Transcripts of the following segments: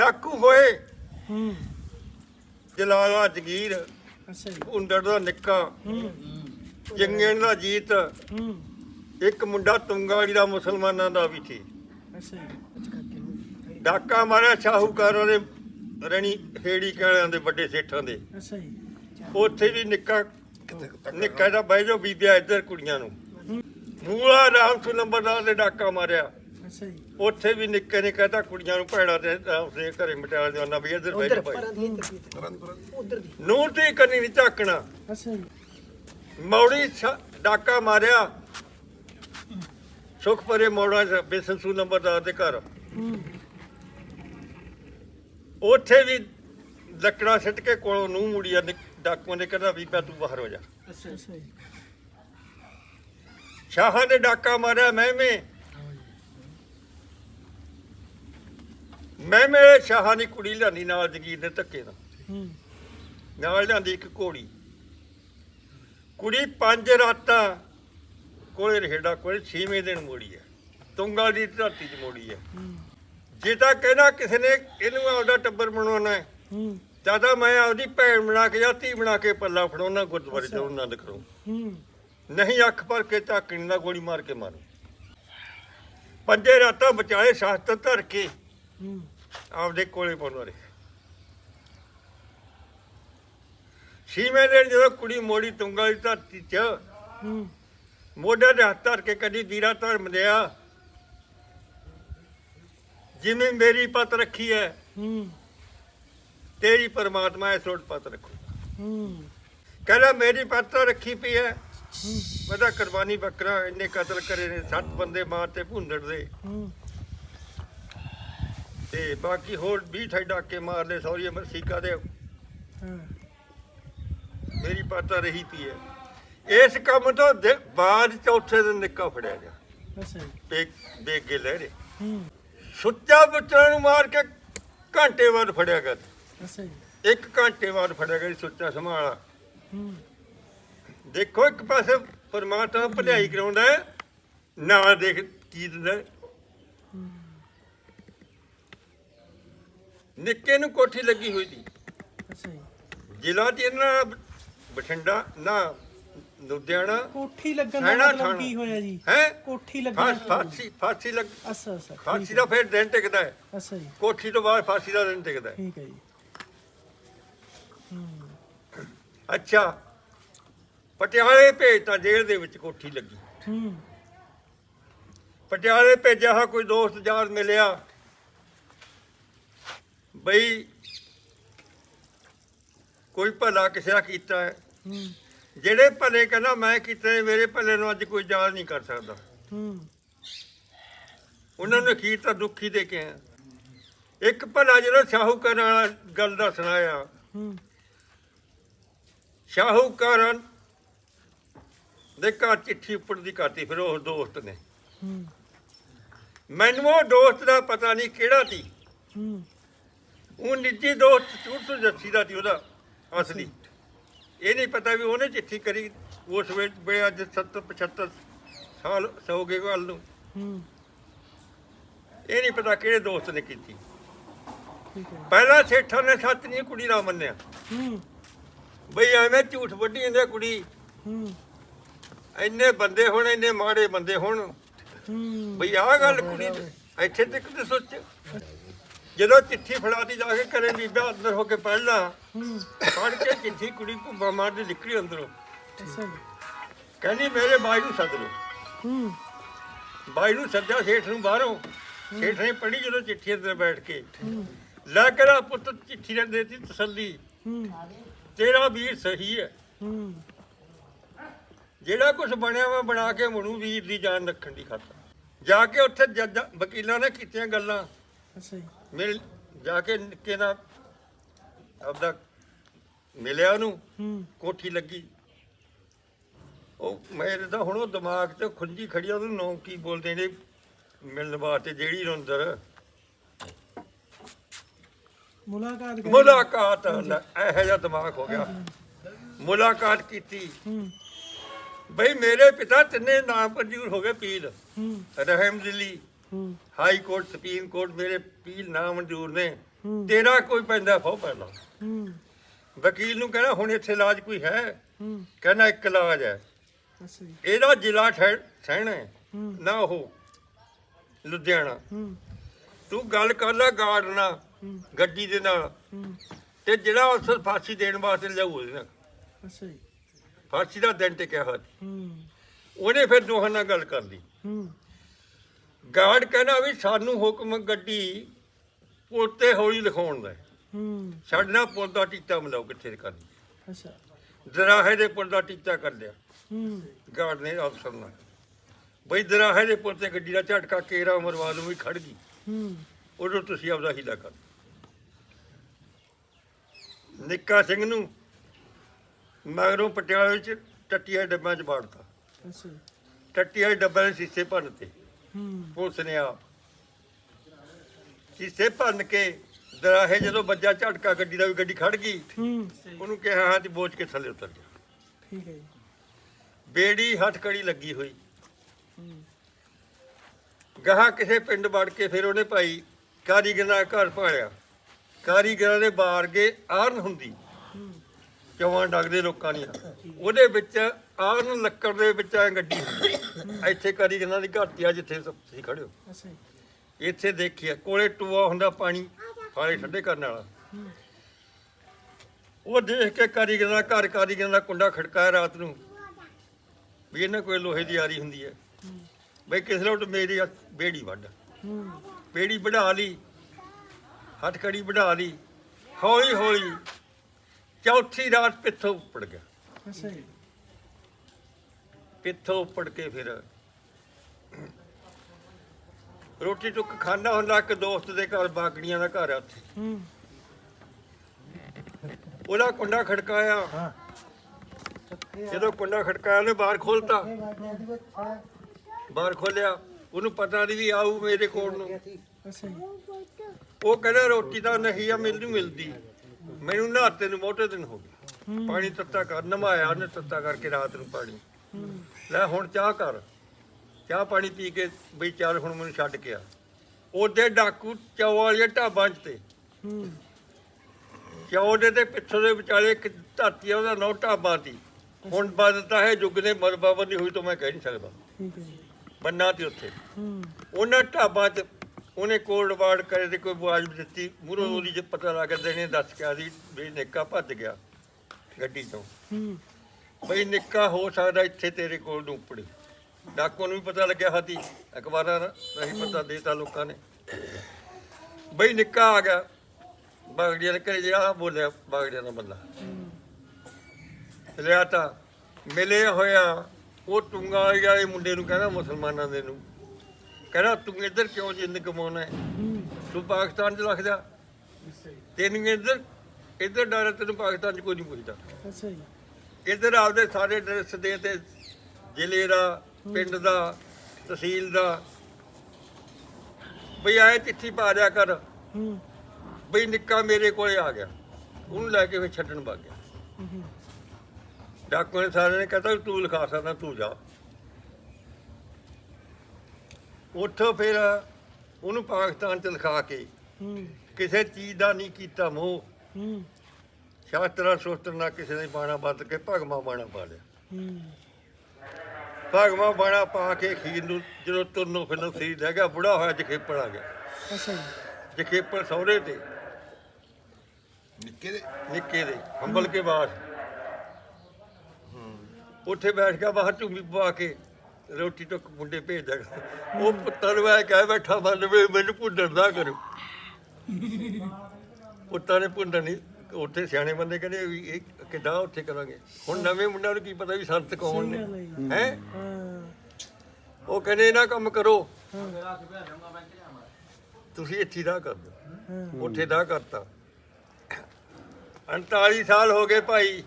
ਡਾਕੂ ਹੋਏ। ਹੂੰ। ਜਲਾਲਾ ਜਗੀਰ ਅੱਛਾ ਜੀ। ਹੁੰਦੜ ਦਾ ਨਿੱਕਾ ਹੂੰ। ਜੰਗਣ ਦਾ ਜੀਤ ਹੂੰ। ਇੱਕ ਮੁੰਡਾ ਤੁੰਗਾੜੀ ਦਾ ਮੁਸਲਮਾਨਾਂ ਦਾ ਵੀ ਸੀ। ਅੱਛਾ ਜੀ। ਡਾਕਾ ਮਾਰਿਆ ਸ਼ਾਹੂਕਾਰਾਂ ਦੇ ਰਣੀ ਹੇੜੀ ਕਾਲਿਆਂ ਦੇ ਵੱਡੇ ਸੇਠਾਂ ਦੇ। ਅੱਛਾ ਜੀ। ਉੱਥੇ ਵੀ ਨਿੱਕਾ ਨਿੱਕਾ ਦਾ ਬਹਿ ਜਾਓ ਬੀਬੀਆਂ ਇੱਧਰ ਕੁੜੀਆਂ ਨੂੰ। ਮੂਲਾ ਰਾਮ ਸੁ ਨੰਬਰਦਾਰ ਦੇ ਡਾਕਾ ਮਾਰਿਆ। ਅੱਛਾ ਜੀ। ਉੱਥੇ ਵੀ ਨਿੱਕੇ ਨੇ ਕਹਤਾ ਕੁੜੀਆਂ ਨੂੰ ਭੈੜਾ ਤੇ ਉਸੇ ਘਰੇ ਮਟਿਆ ਜਾਣਾ ਵੀ ਇੱਧਰ ਬਹਿ ਜਾ ਭਾਈ ਨੂਰ ਤੇ ਕੰਨੀ ਨਹੀਂ ਝਾਕਣਾ। ਅੱਛਾ ਜੀ। ਮੌੜੀ ਛ- ਡਾਕਾ ਮਾਰਿਆ। ਸੁਖਪਰੇ ਮੌੜਾ ਚ ਬੇਸੰਸੂ ਨੰਬਰਦਾਰ ਦੇ ਘਰ। ਉੱਥੇ ਵੀ ਲੱਕੜਾਂ ਸਿੱਟ ਕੇ ਕੋਲੋਂ ਨੂੰ ਮੁੜੀਆ ਡਾਕੂਆਂ ਨੇ ਕਹਿੰਦਾ ਵੀ ਪਾ ਤੂੰ ਬਾਹਰ ਹੋ ਜਾ। ਅੱਛਾ ਜੀ। ਸ਼ਾਹਾਂ ਨੇ ਡਾਕਾ ਮਾਰਿਆ ਮਹਿਮੇ। ਮਹਿਮੇ ਸ਼ਾਹਾਂ ਦੀ ਕੁੜੀ ਲਿਆਂਦੀ ਨਾਲ ਜਗੀਰ ਦੇ ਧੱਕੇ ਨਾਲ। ਹੂੰ। ਨਾਲ ਲਿਆਂਦੀ ਇੱਕ ਘੋੜੀ। ਕੁੜੀ ਪੰਜ ਰਾਤਾਂ ਕੋਲੇ ਰਹੇੜਾ ਕੋਲੇ ਛੇਵੇਂ ਦਿਨ ਮੋੜੀ ਹੈ। ਤੁੰਗਾ ਦੀ ਧਰਤੀ 'ਚ ਮੋੜੀ ਹੈ। ਜੇ ਤਾਂ ਕਹਿਣਾ ਕਿਸੇ ਨੇ ਇਹਨੂੰ ਆਪਦਾ ਟੱਬਰ ਬਣਾਉਣਾ ਹੈ ਹੂੰ। ਤਾਂ ਮੈਂ ਆਪਦੀ ਭੈਣ ਬਣਾ ਕੇ ਜਾਂ ਧੀ ਬਣਾ ਕੇ ਪੱਲਾ ਫੜਾਉਣਾ ਗੁਰਦੁਆਰੇ ਚ ਆਨੰਦ ਕਰੋ। ਹੂੰ। ਨਹੀਂ ਅੱਖ ਭਰ ਕੇ ਝਾਕਣੀ ਦਾ ਗੋਲੀ ਮਾਰ ਕੇ ਮਾਰੋ। ਪੰਜੇ ਰਾਤਾਂ ਬਚਾਏ ਸ਼ਾਸਤਰ ਧਰ ਕੇ ਆਪਦੇ ਕੋਲੇ ਪਾਉਣਾ ਰਹੇ ਛੇਵੇਂ ਦਿਨ ਜਦੋਂ ਕੁੜੀ ਮੋੜੀ ਤੁੰਗਾ ਦੀ ਧਰਤੀ ਚ ਹੂੰ। ਮੋਢੇ ਤੇ ਹੱਥ ਧਰ ਕੇ ਕਦੀ ਵੀਰਾ ਧਰਮ ਦਿਆ। ਜਿਵੇਂ ਮੇਰੀ ਪਤ ਰੱਖੀ ਹੈ ਹੂੰ। ਤੇਰੀ ਪਰਮਾਤਮਾ ਇਸ ਸੋਟ ਪਤ ਰੱਖੂ। ਹੂੰ। ਕਹਿੰਦਾ ਮੇਰੀ ਪਤ ਰੱਖੀ ਪਈ ਹੈ। ਮੈਂ ਤਾਂ ਕੁਰਬਾਨੀ ਬੱਕਰਾ ਇੰਨੇ ਕਤਲ ਕਰੇ ਨੇ ਸੱਤ ਬੰਦੇ ਮਾਰਤੇ ਭੁੰਦੜ ਦੇ। ਹੂੰ। ਤੇ ਬਾਕੀ ਹੋਰ 20 ਠਾਈ ਡਾਕੇ ਮਾਰ ਲਏ ਸੌਰੀ ਅਮਰੀਕਾ ਦੇ। ਮੇਰੀ ਪਤਾ ਰਹੀ ਪਈ ਹੈ। ਇਸ ਕੰਮ ਤੋਂ ਬਾਅਦ ਚੌਥੇ ਦਿਨ ਨਿੱਕਾ ਫੜਿਆ ਗਿਆ। ਬੇਗ ਲਹਿਰੇ ਹੂੰ। ਸੁੱਚਾ ਬੱਚਾ ਨੂੰ ਮਾਰ ਕੇ ਘੰਟੇ ਬਾਅਦ ਫੜਿਆ ਗਿਆ ਇੱਕ ਘੰਟੇ ਬਾਅਦ ਫੜਿਆ ਗਿਆ ਸੁੱਚਾ ਸੰਭਾਲਾ। ਦੇਖੋ ਇੱਕ ਪਾਸੇ ਪਰਮਾਤਮਾ ਭਲਾਈ ਕਰਾਉਂਦਾ ਨਾ ਦੇਖ ਕੀ ਦਿੰਦਾ ਨਿੱਕੇ ਨੂੰ ਕੋਠੀ ਲੱਗੀ ਹੋਈ ਸੀ। ਅੱਛਾ ਜੀ। ਜ਼ਿਲ੍ਹਾ ਚ ਇਹਨਾਂ ਦਾ ਬਠਿੰਡਾ ਨਾ ਲੁਧਿਆਣਾ ਕੋਠੀ ਲੱਗਣ ਦਾ ਮਤਲਬ ਥਾਣਾ। ਕੀ ਹੋਇਆ ਜੀ? ਹੈ? ਕੋਠੀ ਲੱਗਣ ਦਾ ਫਾਂਸੀ ਫਾਂਸੀ ਲੱਗ ਅੱਛਾ ਅੱਛਾ ਠੀਕ ਫਾਂਸੀ। ਦਾ ਫਿਰ ਦਿਨ ਟਿਕਦਾ ਹੈ। ਅੱਛਾ ਜੀ। ਕੋਠੀ ਤੋਂ ਬਾਅਦ ਫਾਂਸੀ ਦਾ ਦਿਨ ਟਿਕਦਾ ਹੈ। ਠੀਕ ਹੈ ਜੀ। ਹੂੰ। ਅੱਛਾ। ਪਟਿਆਲੇ ਭੇਜਤਾ ਜੇਲ੍ਹ ਦੇ ਵਿੱਚ ਕੋਠੀ ਲੱਗੀ। ਹੂੰ। ਪਟਿਆਲੇ ਭੇਜਿਆ ਹੋਇਆ ਕੋਈ ਦੋਸਤ ਯਾਰ ਮਿਲਿਆ। ਬਈ ਕੋਈ ਭਲਾ ਕਿਸੇ ਦਾ ਕੀਤਾ ਹੈ? ਜਿਹੜੇ ਭਲੇ ਕਹਿੰਦਾ ਮੈਂ ਕੀਤੇ ਮੇਰੇ ਭਲੇ ਨੂੰ ਅੱਜ ਕੋਈ ਯਾਦ ਨਹੀਂ ਕਰ ਸਕਦਾ। ਹੂੰ। ਉਹਨਾਂ ਨੇ ਅਖੀਰ ਤਾਂ ਦੁੱਖੀ ਦੇ ਕੇ ਆਇਆ। ਇੱਕ ਭਲਾ ਜਿਹੜਾ ਸ਼ਾਹੂਕਾਰ ਵਾਲਾ ਗੱਲ ਦਾ ਸੁਣਾਇਆ। ਹੂੰ। ਸ਼ਾਹੂਕਾਰਾਂ ਦੇ ਘਰ ਚਿੱਠੀ ਉੱਪਰ ਦੀ ਕਰਤੀ ਫਿਰ ਉਹ ਦੋਸਤ ਨੇ। ਮੈਨੂੰ ਉਹ ਦੋਸਤ ਦਾ ਪਤਾ ਨਹੀਂ ਕਿਹੜਾ ਸੀ। ਹੂੰ। ਉਹ ਨਿੱਜੀ ਦੋਸਤ ਚੂੜ ਤੋਂ ਜੱਸੀ ਦਾ ਸੀ ਉਹਦਾ ਅਸਲੀ। ਇਹ ਨਹੀਂ ਪਤਾ ਵੀ ਉਹਨੇ ਚਿੱਠੀ ਕਰੀ ਉਸ ਵੇਲੇ ਅੱਜ 70 75 ਸਾਲ ਹੋ ਗਏ ਗੱਲ ਨੂੰ। ਹੂੰ। ਇਹ ਨਹੀਂ ਪਤਾ ਕਿਹੜੇ ਦੋਸਤ ਨੇ ਕੀਤੀ। ਪਹਿਲਾਂ ਸੇਠਾਂ ਨੇ ਸੱਚ ਨਹੀਂ ਕੁੜੀ ਦਾ ਮੰਨਿਆ। ਹੂੰ। ਬਈ ਐਵੇਂ ਝੂਠ ਵੱਢੀ ਜਾਂਦੇ ਕੁੜੀ। ਹੂੰ। ਇੰਨੇ ਬੰਦੇ ਹੁਣ ਇੰਨੇ ਮਾੜੇ ਬੰਦੇ ਹੁਣ। ਹੂੰ। ਬਈ ਆਹ ਗੱਲ ਕੁੜੀ ਇੱਥੇ ਤੱਕ ਤੇ ਸੋਚ ਜਦੋਂ ਚਿੱਠੀ ਫੜਾਤੀ ਜਾ ਕੇ ਕਰੇ ਬੀਬਾ ਅੰਦਰ ਹੋ ਕੇ ਪੜ੍ਹਨਾ ਹੂੰ ਪੜ੍ਹ ਕੇ ਚਿੱਠੀ ਕੁੜੀ ਭੁੱਬਾ ਮਾਰਦੀ ਨਿਕਲੀ ਅੰਦਰੋਂ। ਅੱਛਾ ਜੀ। ਕਹਿੰਦੀ ਮੇਰੇ ਬਾਈ ਨੂੰ ਸੱਦ ਲਓ। ਹੂੰ। ਬਾਈ ਨੂੰ ਸੱਦਿਆ ਸੇਠ ਨੂੰ ਬਾਹਰੋਂ। ਸੇਠ ਨੇ ਪੜ੍ਹੀ ਜਦੋਂ ਚਿੱਠੀ ਅੰਦਰ ਬੈਠ ਕੇ। ਲੈ ਕਰਾ ਪੁੱਤ ਚਿੱਠੀ ਨੇ ਦੇਤੀ ਤਸੱਲੀ। ਤੇਰਾ ਵੀਰ ਸਹੀ ਹੈ। ਹੂੰ। ਜਿਹੜਾ ਕੁਝ ਬਣਿਆ ਵਾ ਬਣਾ ਕੇ ਮਣੂ ਵੀਰ ਦੀ ਜਾਨ ਰੱਖਣ ਦੀ ਖਾਤਰ। ਜਾ ਕੇ ਉੱਥੇ ਜੱਜ ਵਕੀਲਾਂ ਨੇ ਕੀਤੀਆਂ ਗੱਲਾਂ। ਅੱਛਾ ਜੀ। ਮਿਲ ਜਾ ਕੇ ਨਿੱਕੇ ਦਾ ਆਪਦਾ ਮਿਲਿਆ ਉਹਨੂੰ ਕੋਠੀ ਲੱਗੀ। ਉਹ ਮੇਰੇ ਤਾਂ ਹੁਣ ਉਹ ਦਿਮਾਗ 'ਚ ਖੁੰਝੀ ਖੜੀ ਆ, ਉਹਨੂੰ ਨੌਂ ਕੀ ਬੋਲਦੇ ਨੇ ਮਿਲਣ ਵਾਸਤੇ ਜਿਹੜੀ ਨੂੰ ਅੰਦਰ। ਮੁਲਾਕਾਤ ਕਰੀ। ਮੁਲਾਕਾਤ ਲੈ, ਇਹੋ ਜਿਹਾ ਦਿਮਾਗ ਹੋ ਗਿਆ। ਮੁਲਾਕਾਤ ਕੀਤੀ। ਹੂੰ। ਬਈ ਮੇਰੇ ਪਿਤਾ ਤਿੰਨੇ ਨਾਮ ਮਨਜ਼ੂਰ ਹੋ ਗਏ ਪੀਰ। ਹੂੰ। ਰਹਿਮ ਦਿੱਲੀ। ਹੂੰ ਹਾਈ ਕੋਰਟ ਸੁਪਰੀਮ ਕੋਰਟ ਮੇਰੇ ਪੀਲ ਨਾ ਮਨਜ਼ੂਰ ਨੇ। ਤੇਰਾ ਕੋਈ ਪੈਂਦਾ ਫੋ ਪਹਿਲਾਂ ਵਕੀਲ ਨੂੰ ਕਹਿੰਦਾ ਹੁਣ ਇੱਥੇ ਇਲਾਜ ਕੋਈ ਹੈ? ਕਹਿੰਦਾ ਇੱਕ ਇਲਾਜ ਹੈ। ਇਹਦਾ ਜ਼ਿਲ੍ਹਾ ਸਹਿਣਾ ਨਾ ਉਹ ਲੁਧਿਆਣਾ। ਤੂੰ ਗੱਲ ਕਰ ਲੈ ਗਾਰਡ ਨਾਲ ਗੱਡੀ ਦੇ ਨਾਲ। ਤੇ ਜਿਹੜਾ ਉਸ ਫਾਂਸੀ ਦੇਣ ਵਾਸਤੇ ਲਿਆਊ ਉਹਦੇ ਨਾਲ। ਅੱਛਾ ਜੀ। ਫਾਂਸੀ ਦਾ ਦਿਨ ਟਿਕਿਆ ਹੋਇਆ ਸੀ। ਹੂੰ। ਉਹਨੇ ਫਿਰ ਦੋਹਾਂ ਨਾਲ ਗੱਲ ਕਰ ਲਈ। ਗਾਰਡ ਕਹਿੰਦਾ ਵੀ ਸਾਨੂੰ ਹੁਕਮ ਗੱਡੀ ਪੁਲ ਤੇ ਹੌਲੀ ਲਿਖਾਉਣ ਦਾ ਹੈ। ਹੂੰ। ਸਾਡੇ ਨਾਲ ਪੁਲ ਦਾ ਟੀਚਾ ਮਿਲਾਓ ਕਿੱਥੇ ਕਰਨੀ। ਅੱਛਾ। ਦਰਾਹੇ ਦੇ ਪੁਲ ਦਾ ਟੀਚਾ ਕਰ ਲਿਆ। ਹੂੰ। ਗਾਰਡ ਨੇ ਅਫਸਰ ਨਾਲ। ਬਈ ਦਰਾਹੇ ਦੇ ਪੁਲ ਤੇ ਗੱਡੀ ਦਾ ਝਟਕਾ ਕੇਰਾ ਮਰਵਾ ਨੂੰ ਵੀ ਖੜ ਗਈ। ਹੂੰ। ਉਦੋਂ ਤੁਸੀਂ ਆਪਦਾ ਹੀਲਾ ਕਰ ਨਿੱਕਾ ਸਿੰਘ ਨੂੰ ਮਗਰੋਂ ਪਟਿਆਲੇ ਵਿੱਚ ਟੱਟੀਆਂ ਡੱਬਿਆਂ 'ਚ ਬਾੜਤਾ ਅੱਛਾ। ਟੱਟੀਆਂ ਡੱਬਿਆਂ ਦੇ ਸ਼ੀਸ਼ੇ ਭੰਨਤੇ। ਪੁਲਿਸ ਨੇ ਆ। ਸ਼ੀਸ਼ੇ ਭੰਨ ਕੇ ਦਰਾਹੇ ਜਦੋਂ ਵੱਜਾ ਝਟਕਾ ਗੱਡੀ ਦਾ ਵੀ ਗੱਡੀ ਖੜ ਗਈ। ਹੂੰ। ਉਹਨੂੰ ਕਿਹਾ ਹਾਂ ਤੇ ਬੋਝ ਕੇ ਥੱਲੇ ਉਤਰ ਜਾ। ਠੀਕ ਹੈ ਜੀ। ਬੇੜੀ ਲੱਗੀ ਹੋਈ। ਗਾਹਾਂ ਕਿਸੇ ਪਿੰਡ ਵੜ ਕੇ ਫਿਰ ਉਹਨੇ ਭਾਈ ਕਾਰੀਗਰ ਦਾ ਘਰ ਭਾਲਿਆ। ਕਾਰੀਗਰਾਂ ਦੇ ਬਾਰਗੇ ਆਰਨ ਹੁੰਦੀ। ਚੌਵਾਂ ਡਗਦੇ ਲੋਕਾਂ ਦੀਆਂ। ਉਹਦੇ ਵਿੱਚ ਆਰਨ ਲੱਕੜ ਦੇ ਵਿੱਚ ਐ ਗੱਡੀ ਇੱਥੇ ਕਾਰੀਗਰਾਂ ਦੀ ਘਾਟੀ ਆ ਜਿੱਥੇ ਤੁਸੀਂ ਖੜੇ ਹੋ। ਇੱਥੇ ਦੇਖਿਆ ਕੋਲੇ ਟੂਆ ਹੁੰਦਾ ਪਾਣੀ ਫਾਲੇ ਠੰਡੇ ਕਰਨ ਵਾਲਾ। ਉਹ ਦੇਖ ਕੇ ਕਾਰੀਗਰਾਂ ਦਾ ਘਰ ਕਾਰੀਗਰਾਂ ਦਾ ਕੁੰਡਾ ਖੜਕਾਇਆ ਰਾਤ ਨੂੰ। ਵੀ ਇਹਨਾਂ ਕੋਈ ਲੋਹੇ ਦੀ ਆਰੀ ਹੁੰਦੀ ਹੈ ਬਈ ਕਿਸੇ ਲੋਟ ਮੇਰੀ ਬੇੜੀ ਵੱਢ। ਬੇੜੀ ਵਢਾ ਲਈ ਹੱਥਕੜੀ ਵਢਾ ਲਈ। ਹੌਲੀ ਹੌਲੀ ਚੌਥੀ ਰਾਤ ਪਿੱਥੋਂ ਉੱਪੜ ਗਿਆ। ਅੱਛਾ ਜੀ। ਪਿੱਥੋਂ ਉੱਪੜ ਕੇ ਫਿਰ ਰੋਟੀ ਟੁੱਕ ਖਾਣਾ ਹੁੰਦਾ ਇੱਕ ਦੋਸਤ ਦੇ ਘਰ ਬਾਗੜੀਆਂ ਦਾ ਘਰ ਆ ਉੱਥੇ। ਹੂੰ। ਉਹਦਾ ਕੁੰਡਾ ਖੜਕਾਇਆ। ਹਾਂ। ਜਦੋਂ ਕੁੰਡਾ ਖੜਕਾਇਆ ਉਹਨੇ ਬਾਹਰ ਖੋਲਤਾ। ਬਾਹਰ ਖੋਲਿਆ। ਉਹਨੂੰ ਪਤਾ ਨਹੀਂ ਵੀ ਆਊ ਮੇਰੇ ਕੋਲ ਨੂੰ। ਅੱਛਾ ਜੀ। ਉਹ ਕਹਿੰਦਾ ਰੋਟੀ ਤਾਂ ਨਹੀਂ ਆ ਮੈਨੂੰ ਮਿਲਦੀ। ਮੈਨੂੰ ਨਹਾਤੇ ਨੂੰ ਮੋਟੇ ਦਿਨ ਹੋ ਗਏ। ਪਾਣੀ ਤੱਤਾ ਕਰ ਨਮਾਇਆ ਉਹਨੇ ਤੱਤਾ ਕਰਕੇ ਰਾਤ ਨੂੰ ਪਾਣੀ। ਲੈ ਹੁਣ ਚਾਹ ਕਰ। ਚਾਹ ਪਾਣੀ ਪੀ ਕੇ ਬਈ ਚੱਲ ਹੁਣ ਮੈਨੂੰ ਛੱਡ ਕੇ ਆ। ਉਹਦੇ ਡਾਕੂ ਚੌ ਵਾਲੀਆਂ ਢਾਬਾਂ 'ਚ ਤੇ। ਚੌ ਦੇ ਤੇ ਪਿੱਛੋਂ ਦੇ ਵਿਚਾਲੇ ਇੱਕ ਧਰਤੀ ਆ ਉਹਦਾ ਨੌ ਢਾਬਾਂ ਦੀ ਹੁਣ ਬਦਲਤਾ ਹੈ ਯੁੱਗ ਨੇ ਮਰਬਾਬਾ ਨਹੀਂ ਹੋਈ ਤਾਂ ਮੈਂ ਕਹਿ ਨਹੀਂ ਸਕਦਾ। ਬੰਨਾ ਤੇ ਉੱਥੇ। ਉਹਨਾਂ ਢਾਬਾਂ 'ਚ ਉਹਨੇ ਕੋਲਡ ਵਾਰਡ ਕਰੇ ਤੇ ਕੋਈ ਆਵਾਜ਼ ਦਿੱਤੀ। ਮੂਰੋਂ ਉਹਦੀ ਜੇ ਪਤਾ ਲੱਗ ਗਿਆ ਨੇ ਦੱਸ ਕੇ ਆਦੀ ਵੀ ਨਿੱਕਾ ਭੱਜ ਗਿਆ ਗੱਡੀ ਤੋਂ ਹੂੰ। ਬਈ ਨਿੱਕਾ ਹੋ ਸਕਦਾ ਇੱਥੇ ਤੇਰੇ ਕੋਲ ਨੂੰ ਉੱਪੜੇ ਡਾਕੂ ਨੂੰ ਵੀ ਪਤਾ ਲੱਗਿਆ ਹਾਦੀ ਅਖਬਾਰਾਂ ਦਾ ਨਹੀਂ ਪਤਾ ਦੇਤਾ ਲੋਕਾਂ ਨੇ। ਬਈ ਨਿੱਕਾ ਆ ਗਿਆ। ਬਾਗੜੀਆਂ ਦੇ ਘਰੇ ਜਿਹੜਾ ਬੋਲਿਆ ਬਾਗੜੀਆਂ ਦਾ ਬੰਦਾ। ਲਿਆ ਤਾਂ ਮਿਲੇ ਹੋਇਆ। ਉਹ ਟੁੰਗਾ ਵਾਲੇ ਮੁੰਡੇ ਨੂੰ ਕਹਿੰਦਾ ਮੁਸਲਮਾਨਾਂ ਦੇ ਨੂੰ। ਕਹਿੰਦਾ ਤੂੰ ਇੱਧਰ ਕਿਉਂ ਜਿੰਦ ਕਮਾਉਣਾ ਹੈ? ਤੂੰ ਪਾਕਿਸਤਾਨ ਚ ਲੱਗ ਜਾ ਤੈਨੂੰ ਇੱਧਰ ਇੱਧਰ ਡਰ ਤੈਨੂੰ ਪਾਕਿਸਤਾਨ ਚ ਕੋਈ ਨਹੀਂ ਪੁੱਛਦਾ। ਅੱਛਾ ਜੀ। ਇੱਧਰ ਆਪਦੇ ਸਾਰੇ ਐਡਰੈਸ ਦੇ ਤੇ ਜ਼ਿਲ੍ਹੇ ਦਾ ਪਿੰਡ ਦਾ ਤਹਿਸੀਲ ਦਾ। ਬਈ ਆਏ ਚਿੱਠੀ ਪਾ ਦਿਆ ਕਰ। ਹੂੰ। ਬਈ ਨਿੱਕਾ ਮੇਰੇ ਕੋਲੇ ਆ ਗਿਆ। ਉਹਨੂੰ ਲੈ ਕੇ ਫਿਰ ਛੱਡਣ ਵਗ ਗਿਆ। ਡਾਕੂ ਨੇ ਸਾਰਿਆਂ ਨੇ ਕਹਤਾ ਤੂੰ ਲਿਖਾ ਸਕਦਾ ਤੂੰ ਜਾ। ਉੱਥੋਂ ਫਿਰ ਉਹਨੂੰ ਪਾਕਿਸਤਾਨ ਚ ਲਿਖਾ ਕੇ। ਹੂੰ। ਕਿਸੇ ਚੀਜ਼ ਦਾ ਨਹੀਂ ਕੀਤਾ ਮੋਹ। ਹੂੰ। ਸ਼ਾਸਤਰਾਂ ਸ਼ੋਸਤਰ ਨਾ ਕਿਸੇ ਨੇ ਬਾਣਾ ਬੰਦ ਕੇ ਭਗਮਾ ਬਾਣਾ ਪਾ ਲਿਆ। ਹੂੰ। ਭਗਮਾ ਬਾਣਾ ਪਾ ਕੇ ਖੀਰ ਨੂੰ ਜਦੋਂ ਤੁਰਨੋਂ ਫਿਰਨੋਂ ਸਰੀਰ ਰਹਿ ਗਿਆ ਬੁੜਾ ਹੋਇਆ ਜਖੇਪੜ ਆ ਗਿਆ। ਅੱਛਾ ਜੀ। ਜਖੇਪੜ ਸਹੁਰੇ ਤੇ। ਨਿੱਕੇ ਦੇ? ਨਿੱਕੇ ਦੇ ਹੰਬਲ ਕੇ ਬਾਸ ਉੱਥੇ ਬੈਠ ਗਿਆ ਬਾਹਰ ਝੂਮੀ ਪਵਾ ਕੇ। ਰੋਟੀ ਟੁੱਕ ਮੁੰਡੇ ਭੇਜਦਾ ਉਹ ਪੁੱਤਰ ਨੂੰ ਐ ਕਹਿ ਬੈਠਾ ਬੰਦ ਵੀ ਮੈਨੂੰ ਭੁੰਡਣ ਦਾ ਕਰੋ ਪੁੱਤਾਂ ਨੇ ਭੁੰਡਣ ਨਹੀਂ ਉੱਥੇ ਸਿਆਣੇ ਬੰਦੇ ਕਹਿੰਦੇ ਵੀ ਇਹ ਕਿੱਦਾਂ ਉੱਥੇ ਕਰਾਂਗੇ? ਹੁਣ ਨਵੇਂ ਮੁੰਡਿਆਂ ਨੂੰ ਕੀ ਪਤਾ ਵੀ ਸੰਤ ਕੌਣ ਨੇ। ਹੈ? ਉਹ ਕਹਿੰਦੇ ਇਹਨਾਂ ਕੰਮ ਕਰੋ। ਤੁਸੀਂ ਇੱਥੇ ਦਾ ਕਰ ਦਿਓ। ਉੱਥੇ ਦਾ ਕਰਤਾ। 39 ਸਾਲ ਹੋ ਗਏ ਭਾਈ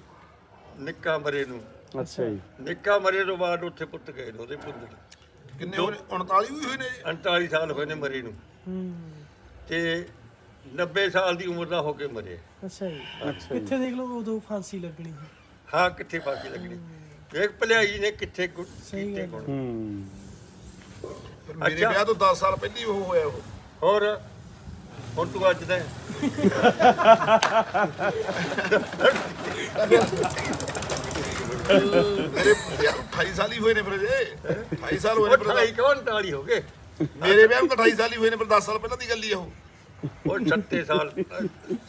ਨਿੱਕਾ ਮਰੇ ਨੂੰ। ਅੱਛਾ ਜੀ। ਨਿੱਕਾ ਮਰੇ ਤੋਂ ਬਾਅਦ ਉੱਥੇ ਪੁੱਤ ਗਏ ਨੇ ਉਹਦੇ ਪੁੱਤ ਕਿੰਨੇ ਹੋਏ 39 ਵੀ ਹੋਏ ਨੇ ਜੀ? 39 ਸਾਲ ਹੋਏ ਨੇ ਮਰੇ ਨੂੰ। ਹੂੰ। ਤੇ 90 ਸਾਲ ਦੀ ਉਮਰ ਦਾ ਹੋ ਕੇ ਮਰੇ। ਅੱਛਾ ਜੀ। ਅੱਛਾ ਕਿੱਥੇ ਦੇਖ ਲਓ ਉਦੋਂ ਫਾਂਸੀ ਲੱਗਣੀ ਸੀ। ਹਾਂ ਕਿੱਥੇ ਫਾਂਸੀ ਲੱਗਣੀ। ਵੇਖ ਭਲਿਆਈ ਨੇ ਕਿੱਥੇ ਕੀਤੇ ਗੁਣ। ਹੂੰ। ਮੇਰੇ। ਵਿਆਹ ਤੋਂ 10 ਸਾਲ ਪਹਿਲਾਂ ਉਹ ਹੋਇਆ ਉਹ। ਹੋਰ? ਹੁਣ ਤੂੰ ਅੱਜ ਦਾ ਮੇਰੇ ਵਿਆਹ ਨੂੰ 28 ਸਾਲ ਹੀ ਹੋਏ ਨੇ ਫਿਰ ਜੇ। 28 ਸਾਲ ਹੋਏ ਨੇ ਉਹ ਫਿਰ ਢਾਈ ਕੌਣ ਟਾਲੀ ਹੋ ਗਏ? ਮੇਰੇ ਵਿਆਹ ਨੂੰ ਤਾਂ 28 ਸਾਲ ਹੀ ਹੋਏ ਨੇ ਪਰ 10 ਸਾਲ ਪਹਿਲਾਂ ਦੀ ਗੱਲ ਹੀ ਆ ਉਹ। ਉਹ 36 ਸਾਲ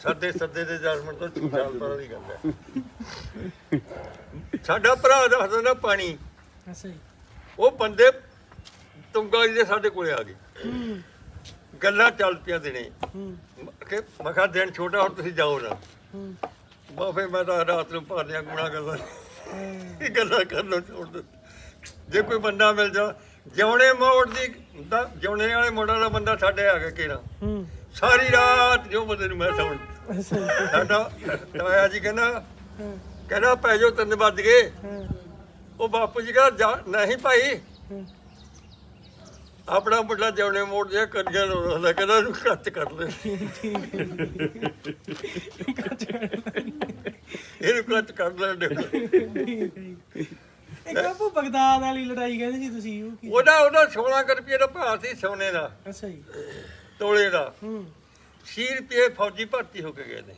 ਸੱਦੇ ਸੱਦੇ ਦੇ ਜਸਮਨ ਤੋਂ 6 ਸਾਲ ਪਹਿਲਾਂ ਦੀ ਗੱਲ ਹੈ। ਸਾਡਾ ਭਰਾ ਦੱਸਦਾ ਨਾ ਪਾਣੀ। ਅੱਛਾ ਜੀ। ਉਹ ਬੰਦੇ ਤੁੰਗਾ ਜੀ ਦੇ ਸਾਡੇ ਕੋਲੇ ਆ ਗਏ। ਗੱਲਾਂ ਚੱਲ ਪਈਆਂ ਦਿਨੇ। ਹੂੰ। ਕਿ ਮੈਂ ਕਿਹਾ ਦਿਨ ਛੋਟਾ ਹੁਣ ਤੁਸੀਂ ਜਾਓ ਨਾ। ਹੂੰ। ਫਿਰ ਮੈਂ ਤਾਂ ਰਾਤ ਨੂੰ ਭਾਲਿਆ ਗੁਣਾ ਗੱਲਾਂ। ਇਹ ਗੱਲਾਂ ਕਰਨੋਂ ਛੋੜ ਦਿੱਤਾ ਜੇ ਕੋਈ ਬੰਦਾ ਮਿਲ ਜਾ ਜਿਉਣੇ ਮੋੜ ਦੀ ਦਾ ਜਿਉਣੇ ਵਾਲੇ ਮੋੜਾਂ ਦਾ ਬੰਦਾ ਸਾਡੇ ਆ ਗਿਆ ਕਿਹੜਾ? ਹੂੰ। ਸਾਰੀ ਰਾਤ ਜੋ ਬੰਦੇ ਨੂੰ ਮੈਂ ਸੌਣ ਸਾਡਾ ਤਾਇਆ ਜੀ ਕਹਿੰਦਾ ਹਾਂ ਕਹਿੰਦਾ ਪੈ ਜਾਓ ਤਿੰਨ ਵੱਜ ਗਏ। ਹਾਂ। ਉਹ ਬਾਪੂ ਜੀ ਕਹਿੰਦਾ ਨਹੀਂ ਭਾਈ। ਆਪਣਾ ਮੁੰਡਾ ਜਿਉਣੇ ਮੋੜ ਜਿਆ ਕਰੀਆਂ ਰੋਣਾ ਕਹਿੰਦਾ ਇਹਨੂੰ ਕੱਟ ਕਰ ਲੈ ਇਹਨੂੰ ਕੱਟ ਕਰ ਲੈ ਇੱਕ ਆਪੂ ਬਗਦਾਦ ਵਾਲੀ ਲੜਾਈ ਕਹਿੰਦੇ ਸੀ ਤੁਸੀਂ ਉਹ ਕੀ? ਉਹਦਾ ਉਹਦਾ 16 ਕੁ ਰੁਪਏ ਦਾ ਭਾਅ ਸੀ ਸੋਨੇ ਦਾ। ਅੱਛਾ ਜੀ। ਤੋਲੇ ਦਾ। ਹੂੰ। 6 ਰੁਪਏ ਫੌਜੀ ਭਰਤੀ ਹੋ ਕੇ ਗਏ ਨੇ।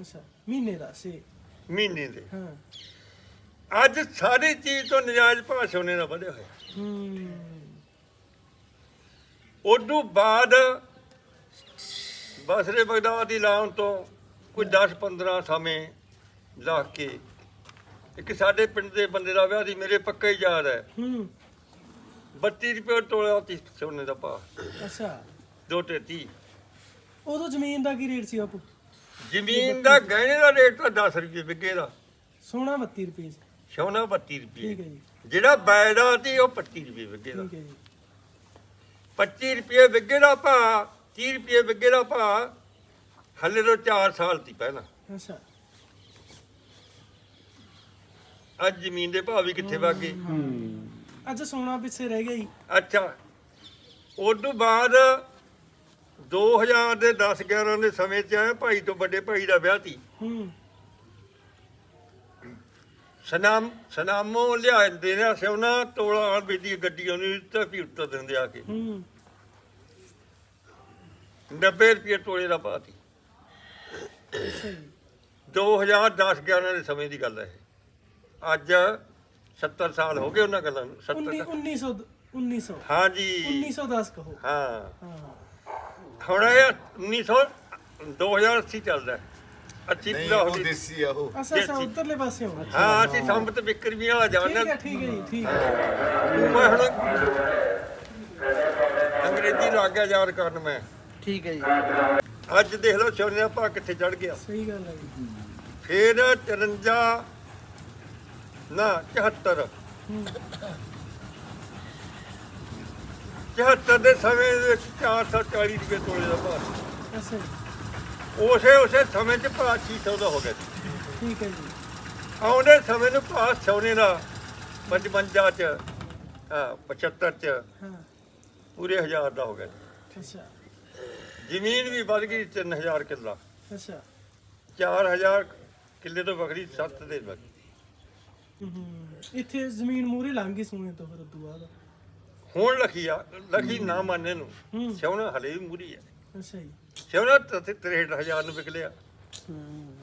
ਅੱਛਾ ਮਹੀਨੇ ਦਾ ਸੀ। ਮਹੀਨੇ ਦੇ। ਹਾਂ। ਅੱਜ ਸਾਰੀ ਚੀਜ਼ ਤੋਂ ਨਜਾਇਜ਼ ਭਾਅ ਸੋਨੇ ਦਾ ਵਧਿਆ ਹੋਇਆ। ਹੂੰ। ਉਦੋਂ ਬਾਅਦ ਬਸਰੇ ਬਗਦਾਦ ਦੀ ਲਾਉਣ ਤੋਂ ਕੋਈ 10 15 ਸਮੇਂ ਲਾ ਕੇ ਇੱਕ ਸਾਡੇ ਪਿੰਡ ਦੇ ਬੰਦੇ ਦਾ ਵਿਆਹ ਦੀ ਮੇਰੇ ਪੱਕਾ ਹੀ ਯਾਦ ਹੈ। ਹੂੰ। 32 ਰੁਪਏ ਤੋਲਾ ਸੀ ਸੋਨੇ ਦਾ ਭਾਅ। ਅੱਛਾ। ਦੋ ਤੇ ਉਦੋਂ ਜ਼ਮੀਨ ਦਾ ਕੀ ਰੇਟ ਸੀ ਆਪੂ ਜ਼ਮੀਨ ਦਾ ਗਹਿਣੇ ਦਾ ਰੇਟ ਤਾਂ 10 ਰੁਪਏ ਵਿਗੇ ਦਾ। ਸੋਨਾ 32 ਰੁਪਏ ਸੀ। ਸੋਨਾ 32 ਰੁਪਏ। ਠੀਕ ਹੈ ਜੀ। ਜਿਹੜਾ ਬੈਦਾ ਸੀ ਉਹ 25 ਰੁਪਏ ਵਿਗੇ ਦਾ। ਠੀਕ ਹੈ ਜੀ। 25 ਰੁਪਏ ਵਿਗੇ ਦਾ ਭਾਅ 30 ਰੁਪਏ ਵਿਗੇ ਦਾ ਭਾਅ ਹੱਲੇ ਤੋਂ 4 ਸਾਲ ਤੀ ਪਹਿਲਾਂ। ਅੱਛਾ। ਅੱਜ ਜ਼ਮੀਨ ਦੇ ਭਾਅ ਵੀ ਕਿੱਥੇ ਵਗ ਗਏ? ਅੱਜ ਸੋਨਾ ਪਿੱਛੇ ਰਹਿ ਗਿਆ ਜੀ। ਅੱਛਾ। ਉਸ ਤੋਂ ਬਾਅਦ 2000 ਦੇ 10 11 ਦੇ ਸਮੇਂ 'ਚ ਭਾਈ ਤੋਂ ਵੱਡੇ ਭਾਈ ਦਾ ਵਿਆਹ ਸੀ। ਹੂੰ। ਸਨਾਮ ਸਨਾਮੋ ਲਿਆਉਂਦੇ ਨੇ ਸੋਨਾ ਤੋਲਾ ਬੇਦੀ ਗੱਡੀ ਉਹਨੂੰ ਤੇ ਵੀ ਉੱਤਰ ਦਿੰਦੇ ਆ ਕੇ। ਹੂੰ। 90 ਰੁਪਏ ਤੋਲੇ ਦਾ ਜੀ 2010 11 ਦੇ ਸਮੇਂ ਦੀ ਗੱਲ ਹੈ। ਅੱਜ 70 ਸਾਲ ਹੋ ਗਏ ਉਹਨਾਂ ਗੱਲਾਂ ਨੂੰ 19 70 1900 1900 ਹਾਂਜੀ। 1910 ਕਹੋ। ਹਾਂ। ਹਾਂ। ਹੁਣ ਇਹ 1900 2080 ਚੱਲਦਾ ਹੈ। 80 ਨਹੀਂ ਪੂਰਾ ਹੋ ਉਹ ਗਈ ਦੇਸੀ ਆ ਉਹ। ਅਸਾਂ ਅਸਾਂ ਉਧਰਲੇ ਪਾਸੇ ਹੋ ਹਾਂ ਅਸੀਂ ਸੰਬਤ ਵਿਕਰਮੀ ਵਾਲਾ ਠੀਕ ਜਾਣਦਾ ਹੈ ਠੀਕ ਹੈ ਜੀ ਠੀਕ ਹੈ। ਮੈਂ ਹੁਣ ਅੰਗਰੇਜ਼ੀ ਲੱਗ ਗਿਆ ਯਾਦ ਕਰਨ ਮੈਂ। ਠੀਕ ਹੈ ਜੀ। ਅੱਜ ਦੇਖ ਲਓ ਸੋਨੇ ਦਾ ਭਾਅ ਕਿੱਥੇ ਚੜ ਗਿਆ। ਸਹੀ ਗੱਲ ਹੈ ਜੀ। ਫਿਰ 53 ਨਾ 74 ਹੂੰ। 74 ਦੇ ਸਮੇਂ ਦੇ ਵਿੱਚ 440 ਰੁਪਏ ਤੋਲੇ ਦਾ ਭਾਅ ਅੱਛਾ ਜੀ। ਉਸੇ ਉਸੇ ਸਮੇਂ 'ਚ ਭਾਅ 600 ਦਾ ਹੋ ਗਿਆ ਸੀ। ਠੀਕ ਹੈ ਜੀ। ਆਉਂਦੇ ਸਮੇਂ ਨੂੰ ਭਾਅ ਸੋਨੇ ਦਾ 55 ਚ ਹਾਂ 75 ਚ ਹਾਂ। ਪੂਰੇ ਹਜ਼ਾਰ ਦਾ ਹੋ ਗਿਆ ਸੀ। ਅੱਛਾ। ਜ਼ਮੀਨ ਵੀ ਵੱਧ ਗਈ 3000 ਕਿੱਲਾ। ਅੱਛਾ। 4000 ਕਿੱਲੇ ਤੋਂ ਵੱਖਰੀ 7 ਦੇ ਹੂੰ ਇੱਥੇ ਜ਼ਮੀਨ ਮੂਰੇ ਲੰਘ ਗਈ ਸੋਨੇ ਤੋਂ ਫਿਰ ਉਦੋਂ ਬਾਅਦ। ਹੁਣ ਲਖੀ ਆ ਲਖੀ ਨਾ ਮੰਨੇ ਨੂੰ। ਹੂੰ। ਸੋਨਾ ਹਲੇ ਵੀ ਮੂਰੀ ਹੈ ਅੱਛਾ ਜੀ। ਸੋਨਾ 63000 ਨੂੰ ਵਿਕ ਲਿਆ। ਹੂੰ।